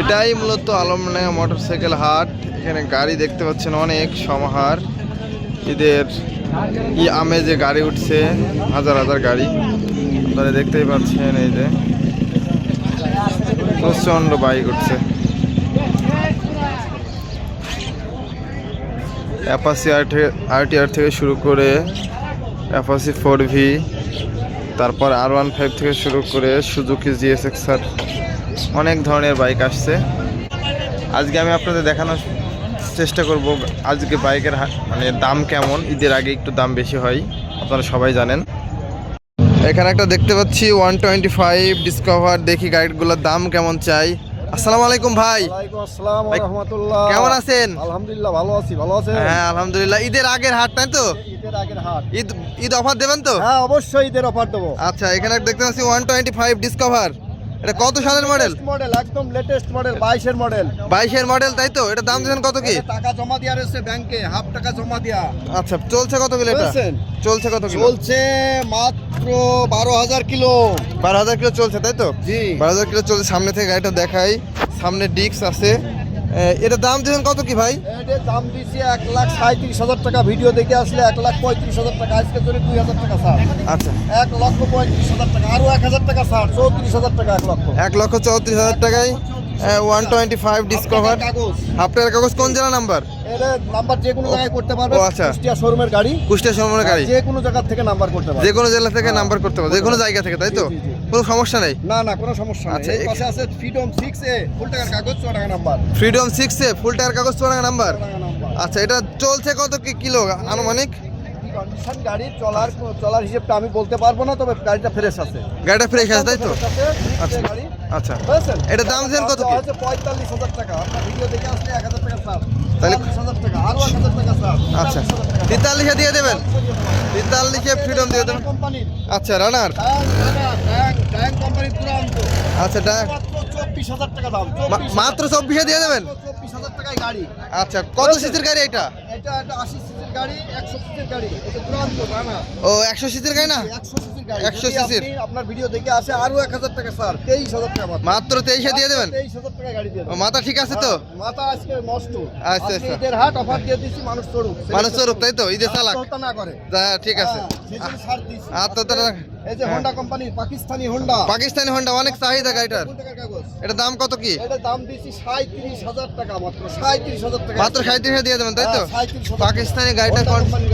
এটাই মূলত আলমডাঙ্গা মোটরসাইকেল হাট। এখানে গাড়ি দেখতে পাচ্ছেন অনেক সমাহার। ঈদের ই আমেজে গাড়ি উঠছে, হাজার হাজার গাড়ি। আপনারা দেখতেই পাচ্ছেন এই যে। প্রচণ্ড বাইক উঠছে। অ্যাপাসি আরটিআর থেকে শুরু করে অ্যাপাসি ফোর ভি, তারপর আর ওয়ান ফাইভ থেকে শুরু করে সুজুকি জিএসএক্সআর অনেক ধরনের বাইক আসছে। আজকে আমি আপনাদের দেখানোর চেষ্টা করব আজকে বাইকের মানে দাম কেমন ঈদের আগে একটু দাম বেশি হয় আপনারা সবাই জানেন। এখানে একটা দেখতে পাচ্ছি ওয়ান টোয়েন্টি ফাইভ ডিসকভার দেখি গাড়িগুলোর দাম কেমন চাই। আসসালামু আলাইকুম ভাই। কেমন আছেন? আলহামদুলিল্লাহ ভালো আছি ভালো আছেন? হ্যাঁ আলহামদুলিল্লাহ। ঈদের আগের হাট তাই তো? ঈদের আগের হাট। ঈদ ঈদ অফার দেবেন তো? হ্যাঁ অবশ্যই ঈদের অফার দেবো। আচ্ছা এখানে দেখতে পাচ্ছি ওয়ান টোয়েন্টি ফাইভ ডিসকভার এটা কত সালের মডেল? মডেল একদম লেটেস্ট মডেল বাইশের মডেল বাইশের মডেল তাই তো? এটা দাম দিচ্ছেন কত কি? টাকা জমা দেওয়া রয়েছে ব্যাংকে হাফ টাকা জমা দেওয়া। আচ্ছা চলছে কত কিলো এটা? চলছে কত কিলো? চলছে মাত্র বারো হাজার কিলো। বারো হাজার কিলো চলছে তাই তো? জি। বারো হাজার কিলো চলছে সামনে থেকে গাড়িটা দেখাই। সামনে ডিস্ক আছে। এটা দাম দিচ্ছেন কত কি ভাই? এটার দাম দিয়েছি এক লাখ সাঁত্রিশ হাজার টাকা। ভিডিও দেখে আসলে এক লাখ পঁয়ত্রিশ হাজার টাকা। আজকে ধরে দুই হাজার টাকা ছাড়। আচ্ছা। এক লক্ষ পঁয়ত্রিশ হাজার টাকা। আরও এক হাজার টাকা ছাড়। চৌত্রিশ হাজার টাকা এক লক্ষ। এক লক্ষ চৌত্রিশ হাজার টাকায় ওয়ান টোয়েন্টি ফাইভ ডিসকভার আপনার কাগজ কোন জেলা নাম্বার? এর নাম্বার যে কোনো জায়গায় করতে পারবে আচ্ছা। কুষ্টিয়া শোরুমের গাড়ি। কুষ্টিয়া সমনের গাড়ি। যে কোনো জায়গা থেকে নাম্বার করতে পারবে যে কোনো জেলা থেকে নাম্বার করতে পারো যে কোনো জায়গা থেকে তাই তো। কোনো সমস্যা নেই? না না কোনো সমস্যা আচ্ছা, নেই এই পাশে আছে ফ্রিডম সিক্স এ ফুল টাকার কাগজ 4 টাকা নাম্বার। ফ্রিডম সিক্স এ ফুল টাকার কাগজ চোরাঙ্গা নাম্বার? টাকা নাম্বার। আচ্ছা এটা চলছে কত কি কিলো আনুমানিক? কন্ডিশন গাড়ি চলার চলার হিসেবটা আমি বলতে পারব না তবে গাড়িটা ফ্রেশ আছে। গাড়িটা ফ্রেশ আছে তাই তো? আচ্ছা। গাড়ি আচ্ছা। এটার দাম দিয়েছেন কত কি? পঁয়তাল্লিশ হাজার টাকা। আপনার ভিডিও দেখে আসলে এক হাজার টাকা তাহলে- হাজার টাকা আরও এক হাজার টাকা আচ্ছা। তেতাল্লিশে দিয়ে দেবেন? তেতাল্লিশে ফ্রিডম দিয়ে দেবেন? কোম্পানির। আচ্ছা রানার কোম্পানির আচ্ছা মাত্র চব্বিশ হাজার টাকা দাম। মাত্র চব্বিশে দিয়ে দেবেন? চব্বিশ হাজার টাকায় গাড়ি। আচ্ছা কত সিসির গাড়ি এটা? এটা একটা আশি গাড়ি একশো সিসির গাড়ি। এটা দুরান্ত না ও একশো সিসির গাড়ি না? একশো সিসির গাড়ি। 100 সিসির? আপনার ভিডিও দেখে আসে আরও এক হাজার টাকা স্যার। তেইশ হাজার টাকা মাত্র। তেইশে দিয়ে দেবেন? তেইশ হাজার টাকা গাড়ি দিয়ে মাথা ঠিক আছে তো? হ্যাঁ, মাথা আজকে নষ্ট। আচ্ছা, আচ্ছা। ঈদের হাট অফার দিয়ে দিচ্ছি মানুষ স্বরূপ মানুষ তাই তো? ঈদের চালাক। না করে ঠিক আছে। আত্মহত্যা এই যে। Honda company Pakistani Honda Pakistani Honda অনেক চাহিদা গাড়িটার। কাগজ? এটা দাম কত কি? এটা দাম সাঁত্রিশ হাজার টাকা মাত্র সাঁত্রিশ হাজার টাকা। মাত্র সাঁত্রিশে দিয়ে দেবেন তাই তো? হ্যাঁ, 37 হাজার পাকিস্তানি গাড়িটা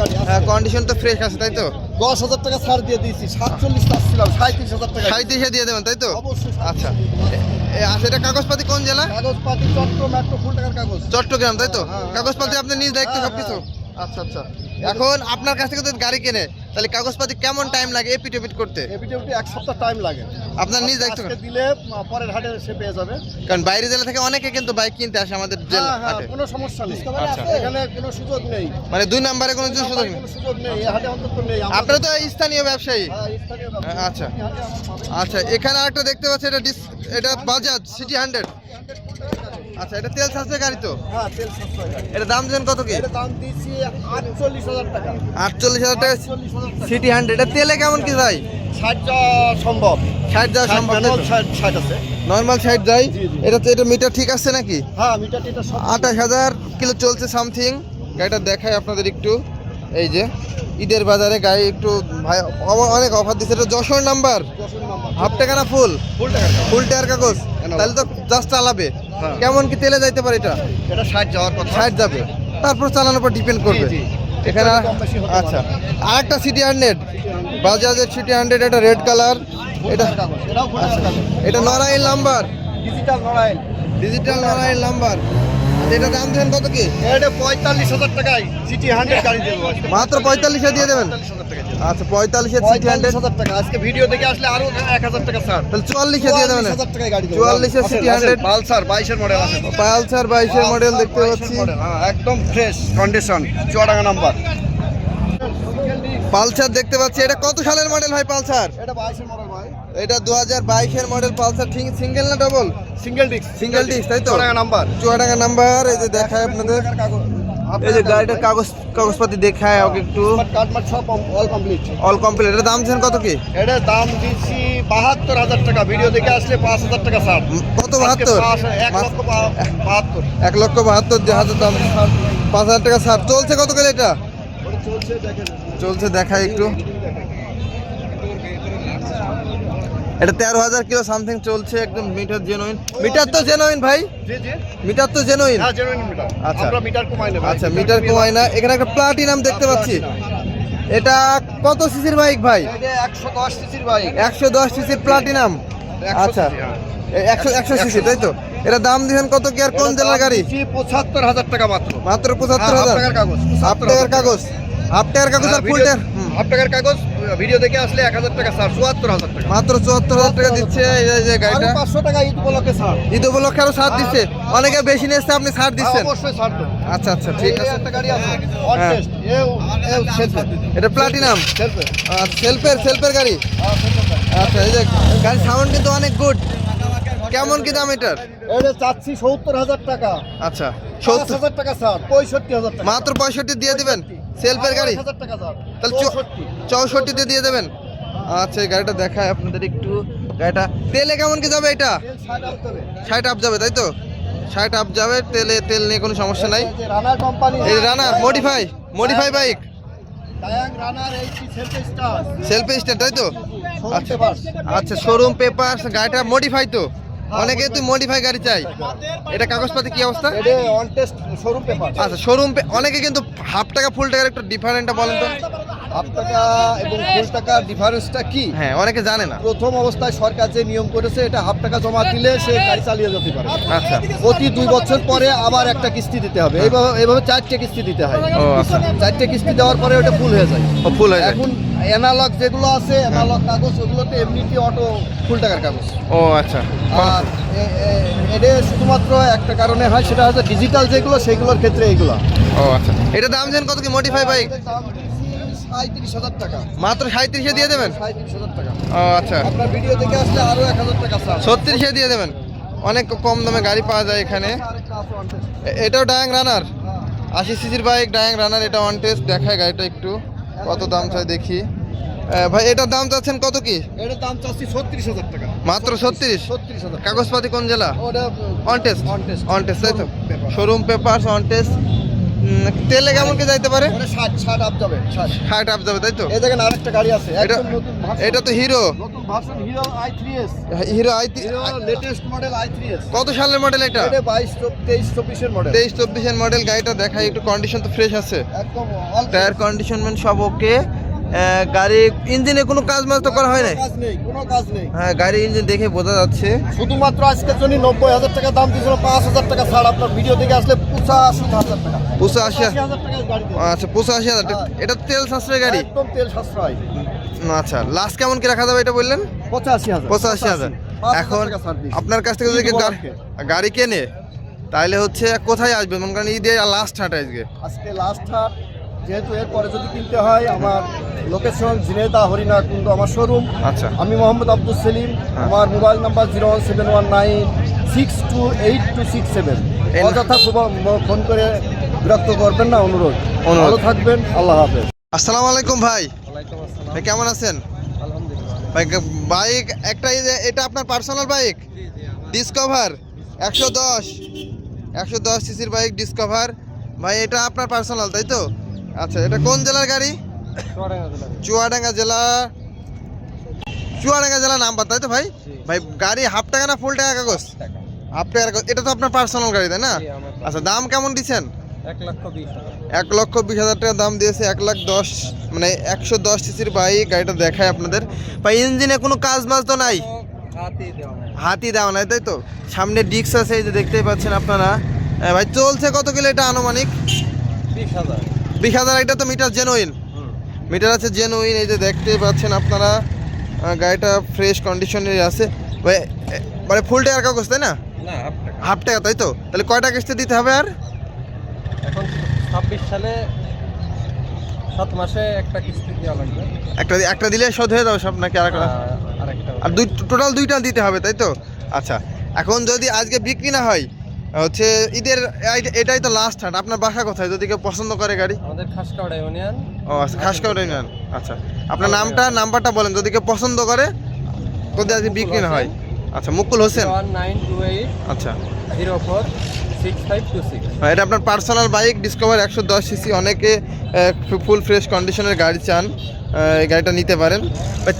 আছে। হ্যাঁ কন্ডিশন তো ফ্রেশ আছে তাই তো? দশ হাজার টাকা ছাড় দিয়ে দিয়েছি সাতচল্লিশ আসছিলাম সাঁত্রিশ হাজার টাকা। সাঁত্রিশে দিয়ে দেবেন তাই তো? অবশ্যই আচ্ছা। আচ্ছা এটা কাগজপাতি কোন জেলা? কাগজপাতি চট্ট মেট্রো ফুল টাকার কাগজ। চট্টগ্রাম তাই তো? হ্যাঁ। কাগজপাতি আপনি নিজ দায়িত্ব সবকিছু। আচ্ছা আচ্ছা। এখন আপনার কাছ থেকে যদি গাড়ি কেনে তাহলে কাগজপাতি কেমন টাইম লাগে এপিট এপিট করতে? এপিটেপিটি এক সপ্তাহ টাইম লাগে। আপনার নিজ দায়িত্ব দিলে পরের হাটে সে পেয়ে যাবে। কারণ বাইরে জেলা থেকে অনেকে কিন্তু বাইক কিনতে আসে আমাদের জেলা হ্যাঁ হ্যাঁ হাটে। কোনো সমস্যা নেই। আচ্ছা। এখানে কোনো সুযোগ নেই। মানে দুই নম্বরে কোনো সুযোগ নেই? সুযোগ নেই। হাটে অন্তত নেই। আপনারা তো স্থানীয় ব্যবসায়ী। হ্যাঁ, স্থানীয় ব্যবসা। আচ্ছা। আচ্ছা এখানে আরেকটা দেখতে পাচ্ছি এটা ডিস এটা বাজাজ সিটি হান্ড্রেড আচ্ছা এটা তেল সাশ্রয় গাড়ি তো? হ্যাঁ তেল সাশ্রয় গাড়ি। এটা দাম দেন কত কি? দাম দিয়েছি আটচল্লিশ হাজার টাকা। আটচল্লিশ হাজার সিটি হান্ড্রেড এটা তেলে কেমন কি যায়? ষাট যাওয়া সম্ভব। ষাট যাওয়া সম্ভব ষাট ষাট আছে। নর্মাল ষাট। এটা এটা মিটার ঠিক আছে নাকি? হ্যাঁ মিটার টিটার আঠাশ হাজার কিলো চলছে সামথিং গাড়িটা দেখায় আপনাদের একটু। এই যে ঈদের বাজারে গাড়ি একটু ভাই অনেক অফার দিচ্ছে এটা যশোর নাম্বার হাফ টাকা না ফুল ফুল টাকা ফুল টাকার কাগজ? তাহলে তো জাস্ট চালাবে। হ্যাঁ। কেমন কি তেলে যাইতে পারে এটা? এটা ষাট যাওয়ার কথা। ষাট যাবে। তারপর চালানোর উপর ডিপেন্ড করবে। এখানে আচ্ছা। আর একটা সিটি হান্ড্রেড বাজাজের সিটি হান্ড্রেড এটা রেড কালার এটা এটা Narail number digital Narail digital Narail number এটা দাম দেন কত কি? এটা পঁয়তাল্লিশ হাজার টাকায় সিটি হান্ড্রেড গাড়ি দেবো। মাত্র পঁয়তাল্লিশে দিয়ে দেবেন? আচ্ছা পঁয়তাল্লিশে সিটি হান্ড্রেড হাজার টাকা। আজকে ভিডিও দেখে আসলে আরও এক হাজার টাকা স্যার। তাহলে চুয়াল্লিশে দিয়ে দেবেন। চুয়াল্লিশ হাজার টাকায় গাড়ি আসেন, সিটি হান্ড্রেড পালসার বাইশের মডেল আছে। পালসার বাইশের মডেল দেখতে পাচ্ছি। হ্যাঁ, একদম fresh condition Chuadanga number Pulsar দেখতে পাচ্ছি। এটা কত সালের মডেল হয় পালসার? এটা বাইশের মডেল ভাই। এটা দু হাজার বাইশের মডেল পালসার। সিঙ্গেল না double single disc single disc, তাই তো? চুয়াডাঙ্গা নাম্বার চুয়াডাঙ্গা নাম্বার এই যে দেখায় আপনাদের। কাগজ এই যে গাড়িটার কাগজ কাগজপাতি দেখায় ওকে একটু। অল কমপ্লিট অল কমপ্লিট এটার দাম ছেন কত কি? এটার দাম দিচ্ছি বাহাত্তর হাজার টাকা। ভিডিও দেখে আসলে পাঁচ হাজার টাকা ছাড়। কত বাহাত্তর? এক লক্ষ বাহাত্তর। এক লক্ষ বাহাত্তর হাজার দাম। পাঁচ হাজার টাকা ছাড়। চলছে কত করে এটা? চলছে দেখায় একটু। এটা তেরো হাজার কিলো সামথিং চলছে একদম মিটার জেনুইন মিটার তো জেনুইন ভাই। মিটার তো জেনুইন হ্যাঁ আচ্ছা। মিটার কমাই আচ্ছা মিটার কমায় না। এখানে একটা প্লাটিনাম দেখতে পাচ্ছি। এটা কত সিসির বাইক ভাই? একশো দশ সিসির বাইক একশো দশ সিসির প্লাটিনাম আচ্ছা। হ্যাঁ। একশো একশো সিসি তাই তো? এটা দাম দিবেন কত কি আর কোন জেলার গাড়ি? পঁচাত্তর হাজার টাকা মাত্র। মাত্র পঁচাত্তর হ্যাঁ, হাজার টাকার কাগজ, 75 টাকার কাগজ? হাফ টাকার কাগজ আর ফুল টাকার হাফ টাকার কাগজ ভিডিও দেখে আসলে এক হাজার টাকা ছাড় চুয়াত্তর হাজার টাকা। মাত্র চুয়াত্তর হাজার টাকা দিচ্ছে এই যে- গাড়িটা। পাঁচশো টাকা ঈদ উপলক্ষে ছাড় ঈদ উপলক্ষে আরও ছাড় দিচ্ছে। অনেকে বেশি নিয়েছে আপনি ছাড় দিচ্ছেন। অবশ্যই ছাড় আচ্ছা আচ্ছা ঠিক আছে। একটা গাড়ি আছে হ্যাঁ। এও সেলফে এটা প্লাটিনাম সেলফে সেলফের সেলফের গাড়ি। আচ্ছা এই যে গাড়ির সাউন্ড কিন্তু অনেক গুড কেমন কি দাম এটার? এটা চাচ্ছি সত্তর হাজার টাকা। আচ্ছা সত্তর হাজার টাকা ছাড় পঁয়ষট্টি হাজার টাকা। মাত্র পঁয়ষট্টি দিয়ে দিবেন? সেলফের গাড়ি? তাহলে চৌষট্টিতে দিয়ে দেবেন? আচ্ছা এই গাড়িটা দেখায় আপনাদের একটু। গাড়িটা তেলে কেমন কি যাবে এটা? ষাট আপ যাবে। তাই তো? ষাট আপ যাবে তেলে তেল নিয়ে কোনো সমস্যা নাই। এই রানার মডিফাই মডিফাই বাইক সেলফে স্টার তাই তো? আচ্ছা আচ্ছা শোরুম পেপার গাড়িটা মডিফাই তো? অনেকে তুই মডিফাই গাড়ি চাই। এটা কাগজপাতি কি অবস্থা? শোরুম পেপার আচ্ছা শোরুম অনেকে কিন্তু হাফ টাকা ফুল টাকার একটু ডিফারেন্টটা বলেন তো। হাফ টাকা এবং ফুল টাকার ডিফারেন্সটা কি? হ্যাঁ অনেকে জানে না। প্রথম অবস্থায় সরকার যে নিয়ম করেছে এটা হাফ টাকা জমা দিলে সে গাড়ি চালিয়ে যেতে পারে। আচ্ছা। প্রতি দুই বছর পরে আবার একটা কিস্তি দিতে হবে। এইভাবে এইভাবে চারটে কিস্তি দিতে হয়। আচ্ছা। চারটে কিস্তি দেওয়ার পরে ওটা ফুল হয়ে যায়। ফুল হয়ে এখন অ্যানালগ যেগুলো আছে অ্যানালগ কাগজ ওগুলোতে এমনিতে অটো ফুল টাকার কাগজ। ও আচ্ছা। আর এটা শুধুমাত্র একটা কারণে হয় সেটা হচ্ছে ডিজিটাল যেগুলো সেগুলোর ক্ষেত্রে এইগুলো। ও আচ্ছা। এটা দাম জানেন কত কি? মডিফাই বাইক সাঁত্রিশ হাজার টাকা। মাত্র সাঁত্রিশে দিয়ে দেবেন? সাঁত্রিশ হাজার টাকা। ও আচ্ছা। আপনার ভিডিও দেখে আসলে আরও এক হাজার টাকা ছত্রিশে দিয়ে দেবেন। অনেক কম দামে গাড়ি পাওয়া যায় এখানে। এ- এটাও ডায়াং রানার। আশি সিসির বাইক ডায়াং রানার এটা অন টেস্ট দেখায় গাড়িটা একটু। কত দাম চাই দেখি। ভাই এটার দাম চাচ্ছেন কত কি? এটার দাম চাচ্ছি ছত্রিশ হাজার টাকা। মাত্র ছত্রিশ? ছত্রিশ হাজার কাগজপাতি কোন জেলা? On test On test। On test তাই তো? শোরুম পেপার অন টেস্ট তেলে কেমন কি যাইতে পারে? ষাট ষাট আপ যাবে ষাট। আপ যাবে তাই তো? এই দেখেন আরেকটা গাড়ি আছে এটা একদম নতুন version। এটা তো হিরো নতুন version Hero I three S Hero I latest model I three S কত সালের মডেল এটা? এটা বাইশ তেইশ চব্বিশের মডেল তেইশ চব্বিশের মডেল গাড়িটা দেখাই একটু কন্ডিশন তো ফ্রেশ আছে। একদম টায়ার কন্ডিশনমেন্ট সব ওকে গাড়ি ইঞ্জিনে কোনো কাজ মাজ তো করা হয় কাজ নেই কোনো কাজ নেই। হ্যাঁ ইঞ্জিন দেখে বোঝা যাচ্ছে। শুধুমাত্র আজকের জন্য নব্বই হাজার টাকা দাম দিয়েছিল পাঁচ হাজার টাকা ছাড়। আপনার ভিডিও দেখে আসলে পঁচাশি হাজার টাকা। পঁচাশি। আচ্ছা পঁচাশি হাজার টাকা। এটা তেল সাশ্রয় গাড়ি? একদম তেল সাশ্রয়। আচ্ছা লাস্ট কেমন কি রাখা যাবে এটা বললেন? পঁচাশি হাজার। পঁচাশি হাজার। এখন। আপনার কাছ থেকে যদি। গাড়ি কেনে তাহলে হচ্ছে কোথায় আসবে মনে করেন ঈদে লাস্ট হাট আজকে। আজকে লাস্ট হাট যেহেতু এরপরে যদি কিনতে হয় আমার লোকেশন ঝিনেদা হরিনা কুন্দ আমার শোরুম আচ্ছা। আমি মোহাম্মদ আব্দুল সেলিম হ্যাঁ। আমার mobile number zero one seven one nine six two eight two six seven. অযথা ফোন করে বিরক্ত করবেন না অনুরোধ। ভালো থাকবেন আল্লাহ হাফেজ। আসসালামু আলাইকুম ভাই। ভাই কেমন আছেন? ভাই বাইক একটা যে এটা আপনার পার্সোনাল বাইক? ডিসকভার একশো দশ। একশো দশ সিসির বাইক ডিসকভার ভাই এটা আপনার পার্সোনাল তাই তো? আচ্ছা এটা কোন জেলার গাড়ি? চুয়াডাঙ্গা জেলা। চুয়াডাঙ্গা জেলা নাম্বার তাই তো ভাই? ভাই গাড়ি হাফ টাকা না ফুল টাকা কাগজ? হাফ কাগজ। এটা তো আপনার পার্সোনাল গাড়ি তাই না? আচ্ছা দাম কেমন দিচ্ছেন? এক লক্ষ বিশ হাজার। টাকা দাম দিয়েছে এক লাখ দশ মানে একশো দশ সিসির বাইক গাড়িটা দেখায় আপনাদের। ভাই ইঞ্জিনে কোনো কাজ মাজ তো নাই? হাতি দেওয়া নাই। তাই তো? সামনে ডিক্স আছে এই যে দেখতেই পাচ্ছেন আপনারা। ভাই চলছে কত কিলো এটা আনুমানিক? বিশ হাজার। বিশ হাজার এটা তো মিটার জেনুইন মিটার আছে জেনুইন এই যে দেখতেই পাচ্ছেন আপনারা। গাড়িটা ফ্রেশ কন্ডিশনে আছে। মানে ফুল টাকার কাগজ তাই না? হাফ টাকা। তাই তো? তাহলে কয়টা কিস্তি দিতে হবে আর? এখন ছাব্বিশ সালে সাত মাসে একটা কিস্তি দেওয়া লাগবে। একটা একটা দিলে শোধ হয়ে যাবে সব নাকি আর আর দুই টোটাল দুইটা দিতে হবে তাই তো? আচ্ছা এখন যদি আজকে বিক্রি না হয় হচ্ছে ঈদের এটাই তো লাস্ট হাট। আপনার বাসা কোথায়? যদি কেউ পছন্দ করে গাড়ি? আমাদের খাসকাওড়া ইউনিয়ন। ও আচ্ছা খাসকাউটা ইউনিয়ন। আচ্ছা আপনার নামটা নাম্বারটা বলেন। যদি কেউ পছন্দ করে যদি আজকে বিক্রি না হয়? আচ্ছা মুকুল হোসেন? আচ্ছা। জিরো ফোর এটা আপনার পার্সোনাল বাইক ডিসকভার একশো দশ সিসি অনেকে ফুল ফ্রেশ কন্ডিশনের গাড়ি চান এই গাড়িটা নিতে পারেন।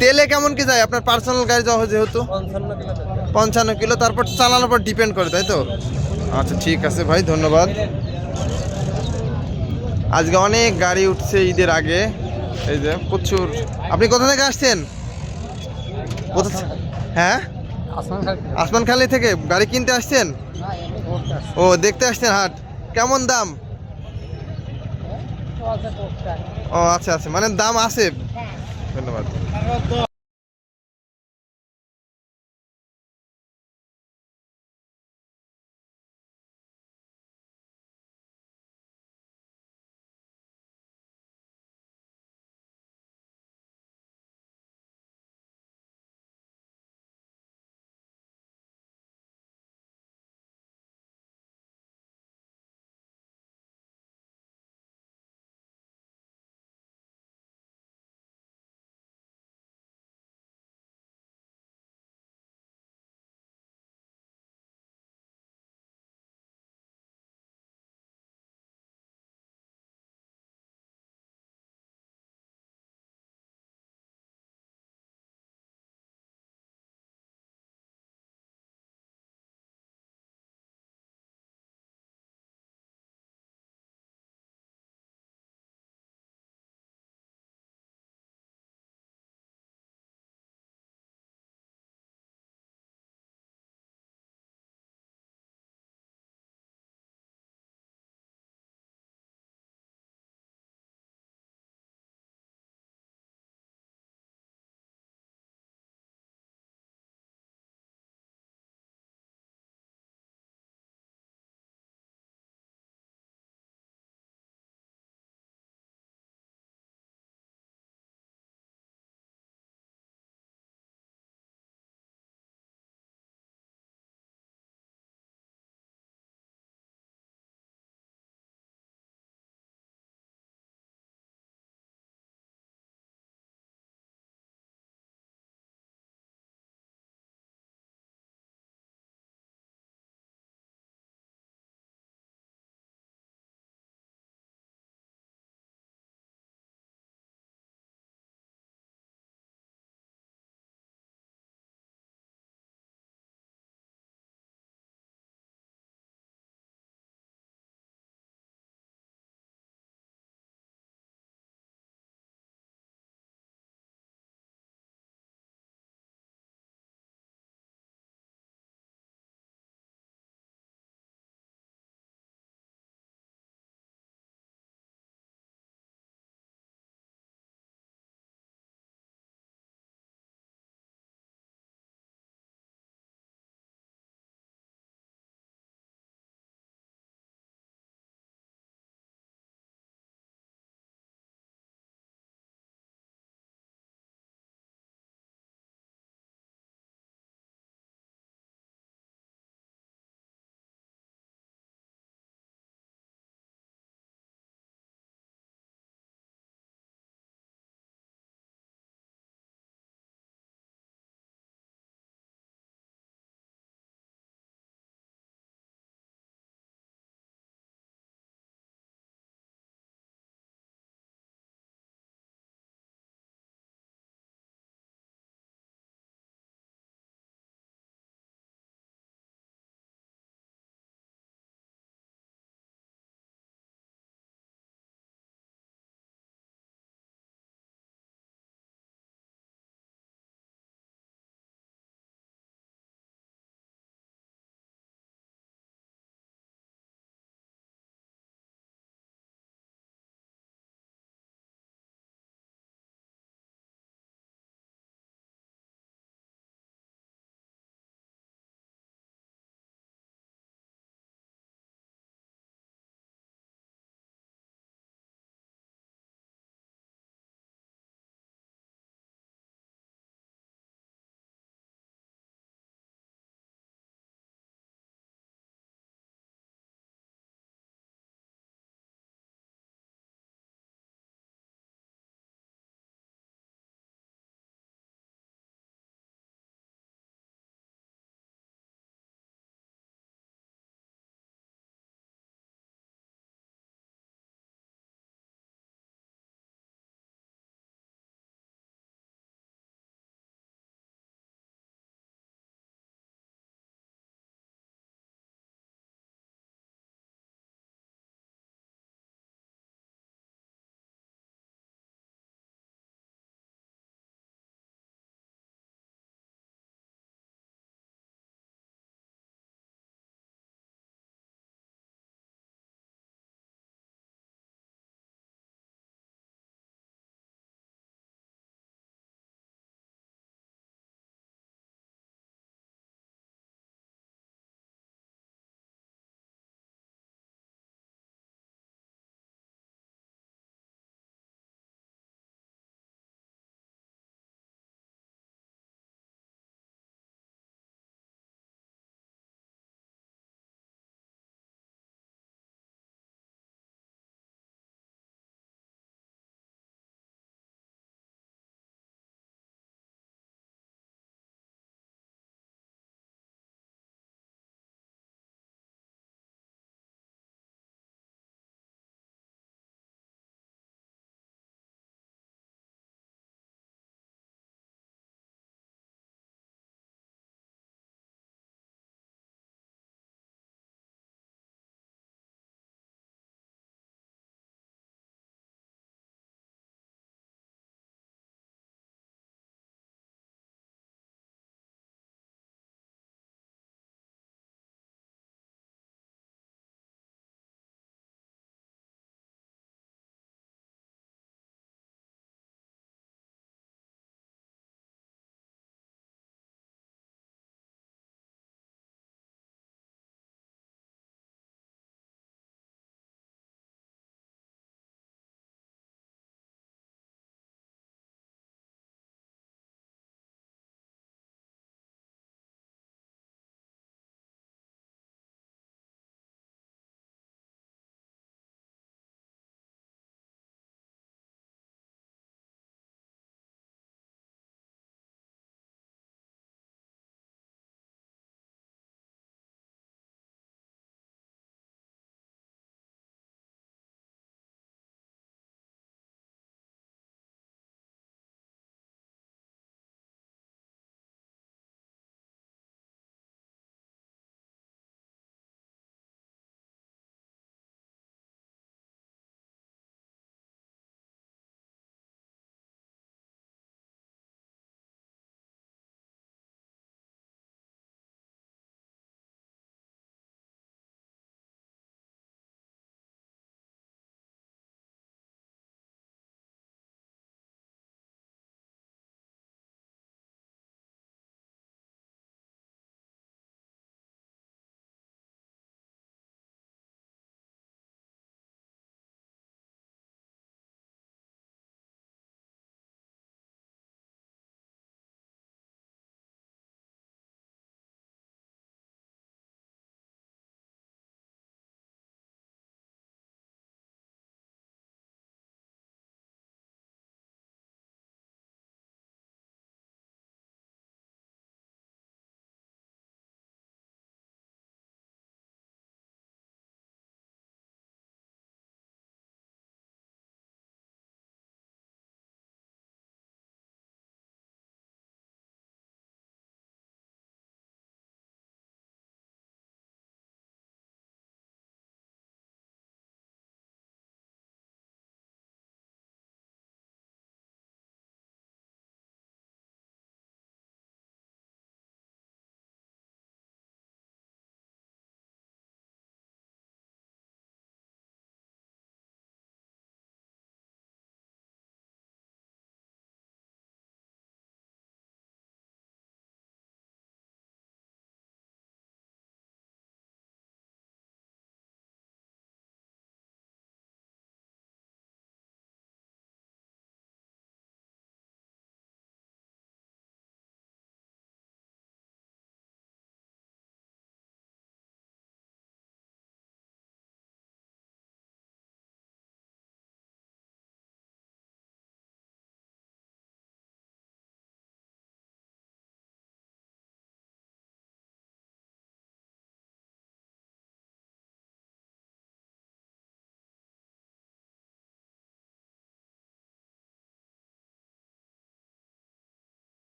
তেলে কেমন কি যায়? আপনার পার্সোনাল গাড়ি যাওয়া যেহেতু? পঞ্চান্ন কিলো পঞ্চান্ন কিলো তারপর চালানোর পর ডিপেন্ড করে তাই তো? আচ্ছা ঠিক আছে ভাই, ধন্যবাদ। আজকে অনেক গাড়ি উঠছে ঈদের আগে। এই যে, প্রচুর। আপনি কোথা থেকে আসছেন? কোথা হ্যাঁ? আসমান খালি থেকে গাড়ি কিনতে আসছেন? ও, দেখতে আসছেন হাট। কেমন দাম? ও আচ্ছা আচ্ছা মানে দাম আছে। ধন্যবাদ।